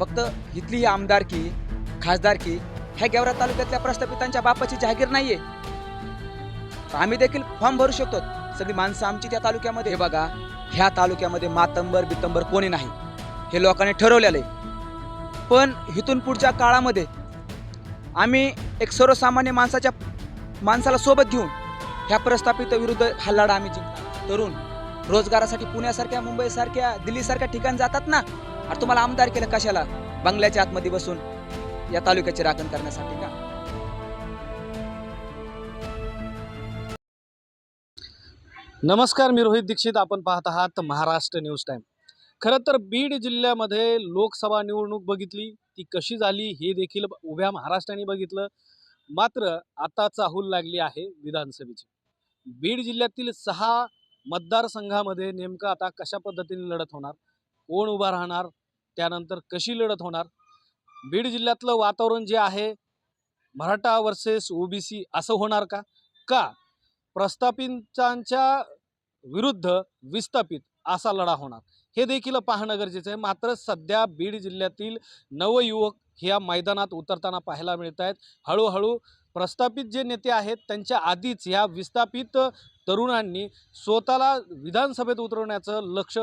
फक्त इथली ही आमदारकी खासदारकी ह्या गेवरा तालुक्यातल्या प्रस्थापितांच्या बापाची जागीर नाहीये. आम्ही देखील फॉर्म भरू शकतो. सगळी माणसं आमची त्या तालुक्यामध्ये. हे बघा ह्या तालुक्यामध्ये मातंबर बितंबर कोणी नाही. हे लोकांनी ठरवलेलं आहे पण इथून पुढच्या काळामध्ये आम्ही एक सर्वसामान्य माणसाच्या माणसाला सोबत घेऊन ह्या प्रस्थापित विरुद्ध हा लढा आम्ही जिंकणार. तरुण रोजगारासाठी पुण्यासारख्या मुंबईसारख्या दिल्लीसारख्या ठिकाणी जातात ना आणि तुम्हाला आमदार केलं कशाला? बंगल्याच्या आतमध्ये बसून या तालुक्याचे राखण करण्यासाठी का? नमस्कार मी रोहित दीक्षित. आपण पाहत आहात महाराष्ट्र न्यूज टाइम. खरं तर बीड जिल्ह्यामध्ये लोकसभा निवडणूक बघितली. ती कशी झाली हे देखील उभ्या महाराष्ट्राने बघितलं. मात्र आता चाहूल लागली आहे विधानसभेची. बीड जिल्ह्यातील सहा मतदारसंघामध्ये नेमकं आता कशा पद्धतीने लढत होणार? कोण उभा राहणार? त्यानंतर कशी लढत होणार? बीड जिल्ह्यातलं वातावरण जे आहे मराठा वर्सेस ओबीसी असं होणार का? का प्रस्थापितांच्या विरुद्ध विस्थापित असा लढा होणार? हे देखील पाहणं गरजेचं आहे. मात्र सध्या बीड जिल्ह्यातील नवयुवक ह्या मैदानात उतरताना पाहायला मिळत आहेत हळूहळू प्रस्थापित जे नेते आहेत त्यांच्या आधीच ह्या विस्थापित तरुणांनी स्वतःला विधानसभेत उतरवण्याचं लक्ष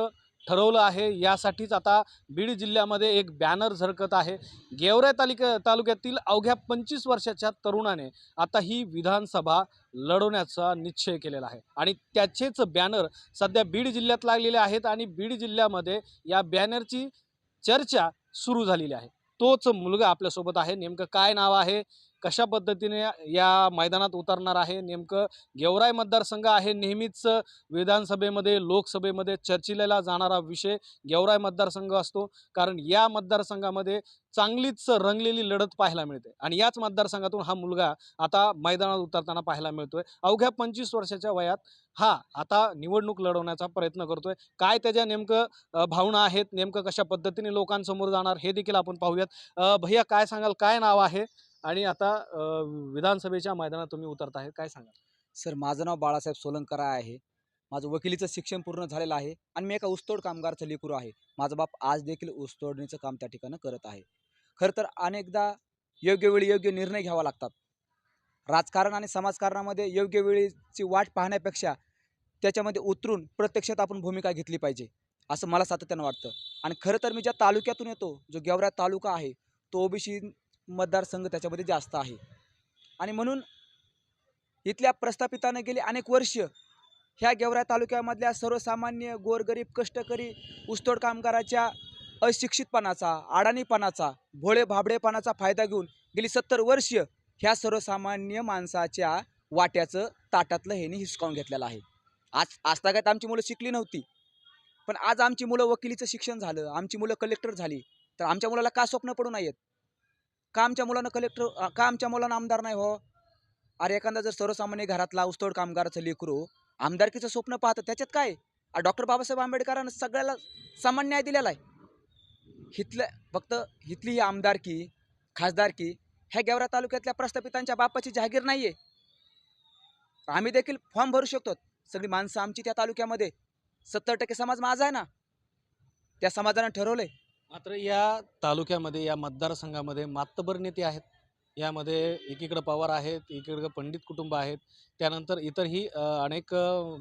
ठरवलं आहे. यासाठीच आता बीड जिल्ह्यामध्ये एक बॅनर झरकत आहे. गेवराय तालिका तालुक्यातील अवघ्या पंचवीस वर्षाच्या तरुणाने आता ही विधानसभा लढवण्याचा निश्चय केलेला आहे. आणि त्याचेच बॅनर सध्या बीड जिल्ह्यात लागलेले आहेत आणि बीड जिल्ह्यामध्ये या बॅनरची चर्चा सुरू झालेली आहे. तोच मुलगा आपल्यासोबत आहे. नेमकं काय नाव आहे? कशा पद्धतीने या मैदानात उतरणार आहे? नेमकं गेवराय मतदारसंघ आहे नेहमीच विधानसभेमध्ये लोकसभेमध्ये चर्चिलेला जाणारा विषय गेवराय मतदारसंघ असतो. कारण या मतदारसंघामध्ये चांगलीच रंगलेली लढत पाहायला मिळते. आणि याच मतदारसंघातून हा मुलगा आता मैदानात उतरताना पाहायला मिळतोय. अवघ्या पंचवीस वर्षाच्या वयात हा आता निवडणूक लढवण्याचा प्रयत्न करतोय. काय त्याच्या नेमकं भावना आहेत? नेमकं कशा पद्धतीने लोकांसमोर जाणार? हे देखील आपण पाहूयात. भैया काय सांगाल? काय नाव आहे? आणि आता विधानसभेच्या मैदानात तुम्ही उतरत आहे काय सांगा सर माझं नाव बाळासाहेब सोलंकर आहे. माझं वकिलीचं शिक्षण पूर्ण झालेलं आहे आणि मी एका ऊसतोड कामगारचं लेकरू आहे. माझा बाप आज देखील ऊसतोडणीचं काम त्या ठिकाणी करत आहे. खरं तर अनेकदा योग्य वेळी योग्य निर्णय घ्यावा लागतात. राजकारण आणि समाजकारणामध्ये योग्य वेळेची वाट पाहण्यापेक्षा त्याच्यामध्ये उतरून प्रत्यक्षात आपण भूमिका घेतली पाहिजे असं मला सातत्यानं वाटतं. आणि खरं तर मी ज्या तालुक्यातून येतो जो गेवरा तालुका आहे तो ओबीसी मतदारसंघ त्याच्यामध्ये जास्त आहे. आणि म्हणून इथल्या प्रस्थापितानं गेली अनेक वर्ष ह्या गेवरा तालुक्यामधल्या सर्वसामान्य गोरगरीब कष्टकरी ऊसतोड कामगाराच्या अशिक्षितपणाचा अडाणीपणाचा भोळे भाबडेपणाचा फायदा घेऊन गेली सत्तर वर्ष ह्या सर्वसामान्य माणसाच्या वाट्याचं ताटातलं ह्यानी हिसकावून घेतलेलं आहे. आज आजतागायत आमची मुलं शिकली नव्हती. पण आज आमची मुलं वकिलीचं शिक्षण झालं आमची मुलं कलेक्टर झाली. तर आमच्या मुलाला का स्वप्न पडू नयेत का आमच्या मुलानं कलेक्टर का आमच्या मुलानं आमदार नाही हो. अरे एखादा जर सर्वसामान्य घरातला ऊसतोड कामगाराचं लेकरू आमदारकीचं स्वप्न पाहतं त्याच्यात काय? डॉक्टर बाबासाहेब आंबेडकरांना सगळ्याला समान न्याय दिलेला आहे. हिथलं फक्त हिथली ही आमदारकी खासदारकी ह्या गेवरा तालुक्यातल्या प्रस्थापितांच्या बापाची जागीर नाहीये. आम्ही देखील फॉर्म भरू शकतो. सगळी माणसं आमची त्या तालुक्यामध्ये. सत्तर टक्के समाज माझा आहे ना. त्या समाजानं ठरवलंय. मात्र या तालुक्यामध्ये या मतदारसंघामध्ये मातबर नेते आहेत. यामध्ये एकीकडं पवार आहेत एकीकडं पंडित कुटुंब आहेत. त्यानंतर इतरही अनेक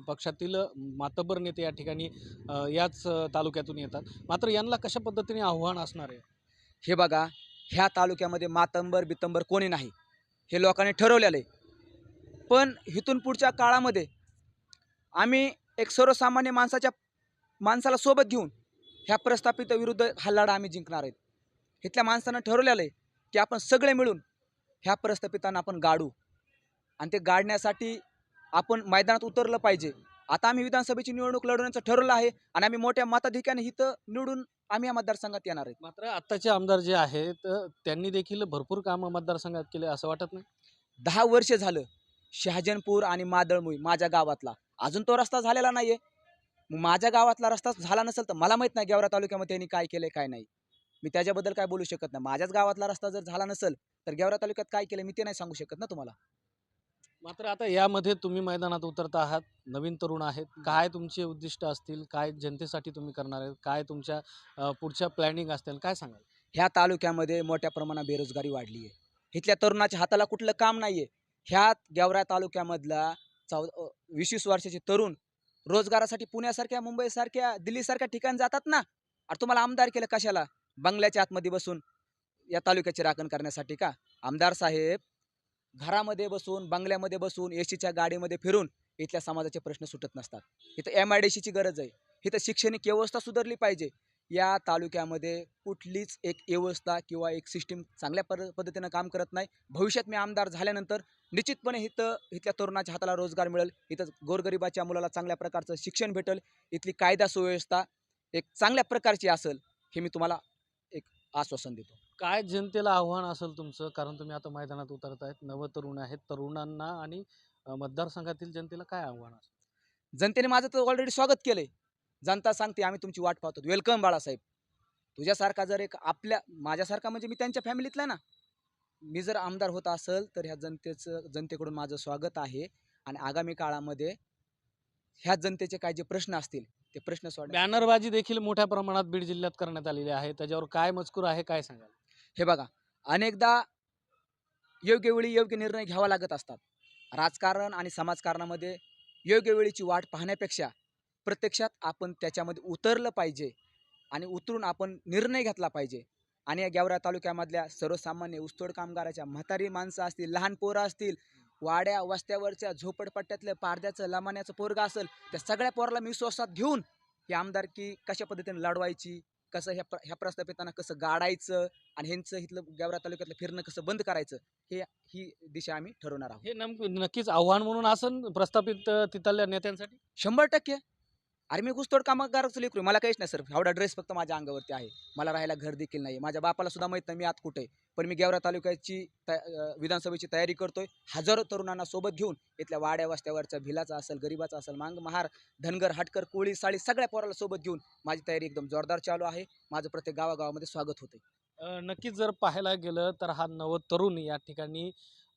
पक्षातील मातबर नेते या ठिकाणी याच तालुक्यातून येतात. मात्र यांना कशा पद्धतीने आव्हान असणार आहे? हे बघा ह्या तालुक्यामध्ये मातंबर बितंबर कोणी नाही. हे लोकांनी ठरवलेलं आहे. पण इथून पुढच्या काळामध्ये आम्ही एक सर्वसामान्य माणसाच्या माणसाला सोबत घेऊन ह्या प्रस्थापित विरुद्ध हा लढा आम्ही जिंकणार आहेत. इथल्या माणसानं ठरवलेलं आहे की आपण सगळे मिळून ह्या प्रस्थापितांना आपण गाडू. आणि ते गाडण्यासाठी आपण मैदानात उतरलं पाहिजे. आता आम्ही विधानसभेची निवडणूक लढवण्याचं ठरवलं आहे आणि आम्ही मोठ्या मताधिक्याने इथं निवडून आम्ही या मतदारसंघात येणार आहेत. मात्र आत्ताचे आमदार जे आहेत त्यांनी देखील भरपूर कामं मतदारसंघात केले असं वाटत नाही? दहा वर्ष झालं शहाजनपूर आणि मादळमुई माझ्या गावातला. अजून तो रस्ता झालेला नाहीये. मग माझ्या गावातला रस्ता झाला नसेल तर मला माहीत नाही गेवरा तालुक्यामध्ये त्यांनी काय केलंय काय नाही. मी त्याच्याबद्दल काय बोलू शकत नाही. माझ्याच गावातला रस्ता जर झाला नसेल तर गेवरा तालुक्यात काय केलं मी ते नाही सांगू शकत ना तुम्हाला. मात्र आता यामध्ये तुम्ही मैदानात उतरत आहात नवीन तरुण आहेत. काय तुमचे उद्दिष्ट असतील? काय जनतेसाठी तुम्ही करणार आहेत? काय तुमच्या पुढच्या प्लॅनिंग असतील? काय सांगाल? ह्या तालुक्यामध्ये मोठ्या प्रमाणात बेरोजगारी वाढली आहे. इथल्या तरुणाच्या हाताला कुठलं काम नाही आहे ह्या गेवरा तालुक्यामधला चौ वीस वर्षाचे तरुण रोजगारासाठी पुण्यासारख्या मुंबईसारख्या दिल्लीसारख्या ठिकाणी जातात ना? अरे तुम्हाला आमदार केलं कशाला? बंगल्याच्या आतमध्ये बसून या तालुक्याचे राखण करण्यासाठी का? आमदार साहेब घरामध्ये बसून बंगल्यामध्ये बसून एसीच्या गाडीमध्ये फिरून इथल्या समाजाचे प्रश्न सुटत नसतात. इथं एम आय डी सीची गरज आहे. इथं शैक्षणिक व्यवस्था सुधारली पाहिजे. या तालुक्यामध्ये कुठलीच एक व्यवस्था किंवा एक सिस्टीम चांगल्या पर पद्धतीनं काम करत नाही. भविष्यात मी आमदार झाल्यानंतर निश्चितपणे इथं इथल्या तरुणाच्या हाताला रोजगार मिळेल. इथं गोरगरिबाच्या मुलाला चांगल्या प्रकारचं शिक्षण भेटेल. इथली कायदा सुव्यवस्था एक चांगल्या प्रकारची असेल हे मी तुम्हाला एक आश्वासन देतो. काय जनतेला आव्हान असेल तुमचं? कारण तुम्ही आता मैदानात उतरत आहेत नवतरुण आहेत. तरुणांना आणि मतदारसंघातील जनतेला काय आव्हान असेल? जनतेने माझं तर ऑलरेडी स्वागत केलंय. जनता सांगते आम्ही तुमची वाट पाहतो. वेलकम बाळासाहेब. तुझ्यासारखा जर एक आपल्या माझ्यासारखा म्हणजे मी त्यांच्या फॅमिलीतला ना. मी जर आमदार होत असेल तर ह्या जनतेचं जनतेकडून माझं स्वागत आहे. आणि आगामी काळामध्ये ह्या जनतेचे काय जे प्रश्न असतील ते प्रश्न सोडा बॅनरबाजी देखील मोठ्या प्रमाणात बीड जिल्ह्यात करण्यात आलेली आहे. त्याच्यावर काय मजकूर आहे काय सांगाल? हे बघा अनेकदा योग्य वेळी योग्य निर्णय घ्यावा लागत असतात. राजकारण आणि समाजकारणामध्ये योग्य वेळीची वाट पाहण्यापेक्षा प्रत्यक्षात आपण त्याच्यामध्ये उतरलं पाहिजे आणि उतरून आपण निर्णय घेतला पाहिजे. आणि या गेवरा तालुक्यामधल्या सर्वसामान्य ऊसतोड कामगाराच्या म्हातारी माणसं असतील लहान पोरं असतील वाड्या वस्त्यावरच्या झोपडपट्ट्यातलं पारद्याचं लमाण्याचं पोरगा असेल त्या सगळ्या पोराला मी विश्वासात घेऊन ही आमदारकी कशा पद्धतीने लढवायची कसं ह्या प्र ह्या प्रस्थापितांना कसं गाडायचं आणि ह्यांचं इथलं गेवरा तालुक्यातलं फिरणं कसं बंद करायचं हे ही दिशा आम्ही ठरवणार आहोत. हे नक्कीच आव्हान म्हणून असन प्रस्थापित तिथल्या नेत्यांसाठी? शंभर टक्के. अरे मी घुसतोड कामगारच लेकरू मला काहीच नाही सर. एवढा ड्रेस फक्त माझ्या अंगावरती आहे. मला राहायला घर देखील नाही माझ्या बापाला सुद्धा माहीत नाही मी आत कुठे आहे. पण मी गेवरा तालुक्याची विधानसभेची तयारी करतोय. हजारो तरुणांना सोबत घेऊन इथल्या वाड्या वस्त्यावरचा भिलाचा असेल गरिबाचा असेल मांग महार धनगर हटकर कोळी साळी सगळ्या पोराला सोबत घेऊन माझी तयारी एकदम जोरदार चालू आहे. माझं प्रत्येक गावागावामध्ये स्वागत होते नक्कीच जर पाहायला गेलं तर हा नवतरुण या ठिकाणी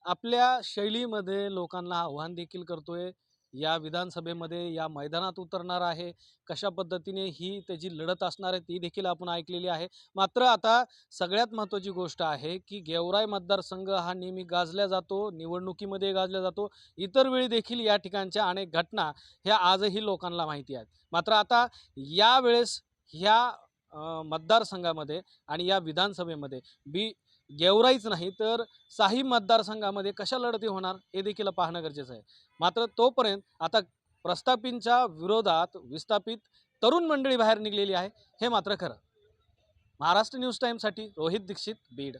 आपल्या शैलीमध्ये लोकांना आव्हान देखील करतोय. या विधानसभेमध्ये या मैदानात उतरणार आहे. कशा पद्धतीने ही त्याची लढत असणार आहे ती देखील आपण ऐकलेली आहे. मात्र आता सगळ्यात महत्त्वाची गोष्ट आहे की गेवराय मतदारसंघ हा नेहमी गाजला जातो निवडणुकीमध्ये गाजला जातो. इतर वेळी देखील या ठिकाणच्या अनेक घटना ह्या आजही लोकांना माहिती आहेत. मात्र आता यावेळेस ह्या मतदारसंघामध्ये आणि या विधानसभेमध्ये बी गेवराईच नाही तर साही मतदारसंघामध्ये कशा लढती होणार हे देखील पाहणं गरजेचं आहे. मात्र तोपर्यंत आता प्रस्थापींच्या विरोधात विस्थापित तरुण मंडळी बाहेर निघलेली आहे हे मात्र खरं. महाराष्ट्र न्यूज टाईमसाठी रोहित दीक्षित बीड.